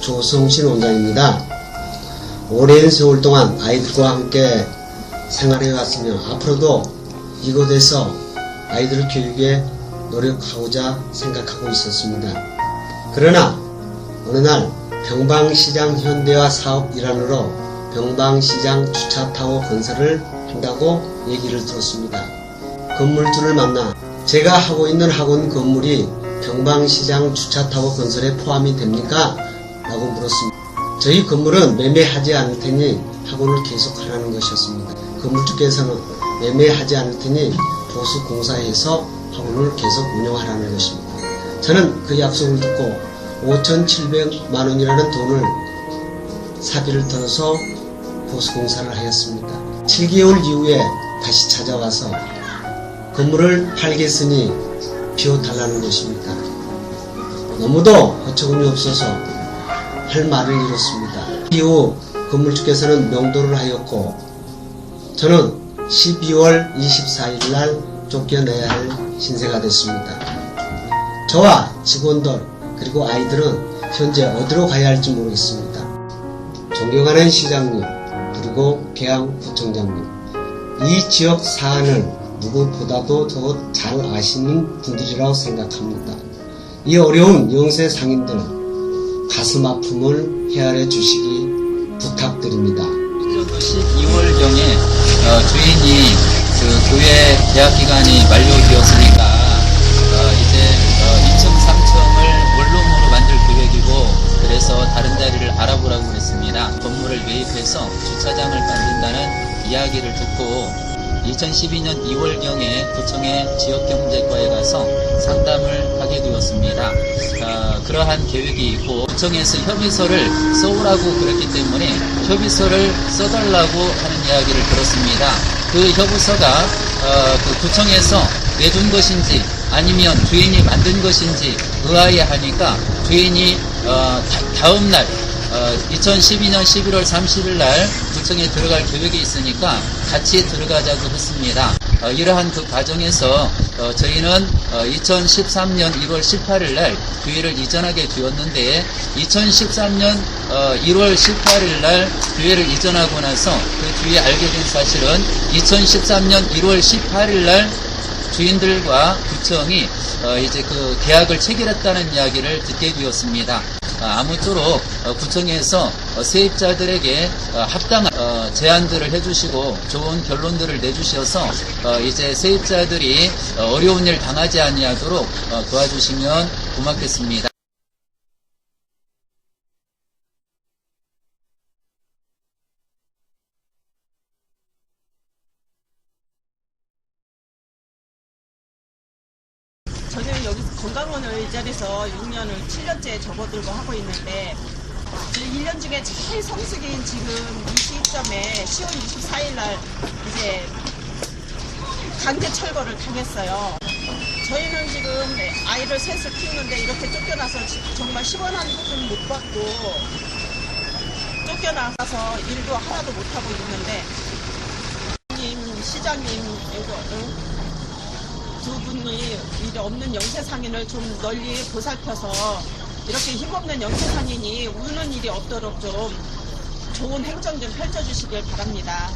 조성신 원장입니다. 오랜 세월 동안 아이들과 함께 생활해 왔으며 앞으로도 이곳에서 아이들 교육에 노력하고자 생각하고 있었습니다. 그러나 어느 날 병방시장 현대화 사업 일환으로 병방시장 주차타워 건설을 한다고 얘기를 들었습니다. 건물주를 만나 제가 하고 있는 학원 건물이 병방시장 주차타워 건설에 포함이 됩니까? 라고 물었습니다. 저희 건물은 매매하지 않을 테니 학원을 계속하라는 것이었습니다. 건물주께서는 매매하지 않을 테니 보수공사에서 학원을 계속 운영하라는 것입니다. 저는 그 약속을 듣고 5,700만 원이라는 돈을 사비를 들어서 보수공사를 하였습니다. 7개월 이후에 다시 찾아와서 건물을 팔겠으니 비워달라는 것입니다. 너무도 어처구니 없어서 할 말을 잃었습니다. 이후 건물주께서는 명도를 하였고 저는 12월 24일 날 쫓겨내야 할 신세가 됐습니다. 저와 직원들 그리고 아이들은 현재 어디로 가야 할지 모르겠습니다. 존경하는 시장님 그리고 계양구청장님 이 지역 사안을 누구보다도 더 잘 아시는 분들이라고 생각합니다. 이 어려운 영세 상인들 가슴 아픔을 헤아려 주시기 부탁드립니다. 12월경에 어, 주인이 그 교회 계약 기간이 만료되었으니까 어, 이제 어, 2층, 3층을 원룸으로 만들 계획이고 그래서 다른 자리를 알아보라고 했습니다. 건물을 매입해서 주차장을 만든다는 이야기를 듣고 2012년 2월경에 구청의 지역경제과에 가서 상담을 하게 되었습니다. 어, 그러한 계획이 있고 구청에서 협의서를 써오라고 그랬기 때문에 협의서를 써달라고 하는 이야기를 들었습니다. 그 협의서가 어, 그 구청에서 내준 것인지 아니면 주인이 만든 것인지 의아해하니까 주인이 어, 다, 음날 어, 2012년 11월 30일 날 구청에 들어갈 계획이 있으니까 같이 들어가자고 했습니다. 어, 이러한 그 과정에서 어, 저희는 어, 2013년 1월 18일 날 교회를 이전하게 되었는데 2013년 어, 1월 18일 날 교회를 이전하고 나서 그 뒤에 알게 된 사실은 2013년 1월 18일 날 주인들과 구청이 어, 이제 그 계약을 체결했다는 이야기를 듣게 되었습니다. 아, 아무쪼록 어, 구청에서 어, 세입자들에게 어, 합당한 어, 제안들을 해주시고 좋은 결론들을 내주셔서 어, 이제 세입자들이 어, 어려운 일 당하지 아니하도록 어, 도와주시면 고맙겠습니다. 저는 여기서 건강원을 이 자리에서 6년을 7년째 접어들고 하고 있는데 그 1년 중에 제일 성수기인 지금 이 시점에 10월 24일 날 이제 강제 철거를 당했어요. 저희는 지금 아이를 셋을 키우는데 이렇게 쫓겨나서 지- 정말 10원 한 푼 못 받고 쫓겨나서 일도 하나도 못 하고 있는데 님 시장님 이거 응? 두 분이 이제 없는 영세 상인을 좀 널리 보살펴서 이렇게 힘없는 영세상인이 우는 일이 없도록 좀 좋은 행정 좀 펼쳐주시길 바랍니다.